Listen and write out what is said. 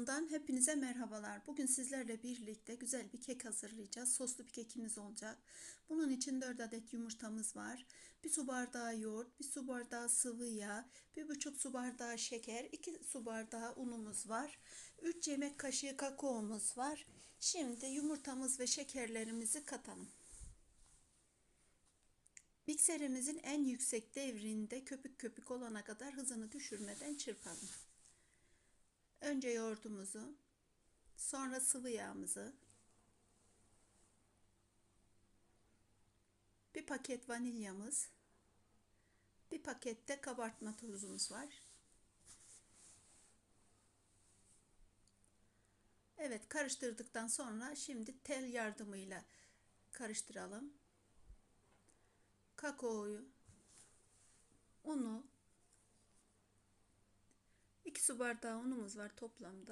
kanalımdan hepinize merhabalar. Bugün sizlerle birlikte güzel bir kek hazırlayacağız. Soslu bir kekimiz olacak. Bunun için 4 adet yumurtamız var. 1 su bardağı yoğurt, 1 su bardağı sıvı yağ, 1,5 su bardağı şeker, 2 su bardağı unumuz var. 3 yemek kaşığı kakaomuz var. Şimdi yumurtamız ve şekerlerimizi katalım. Mikserimizin en yüksek devrinde köpük köpük olana kadar hızını düşürmeden çırpalım. Önce yoğurdumuzu, sonra sıvı yağımızı, bir paket vanilyamız, bir pakette kabartma tozumuz var. Evet karıştırdıktan sonra şimdi tel yardımıyla karıştıralım. Kakaoyu, unu, 2 su bardağı unumuz var toplamda.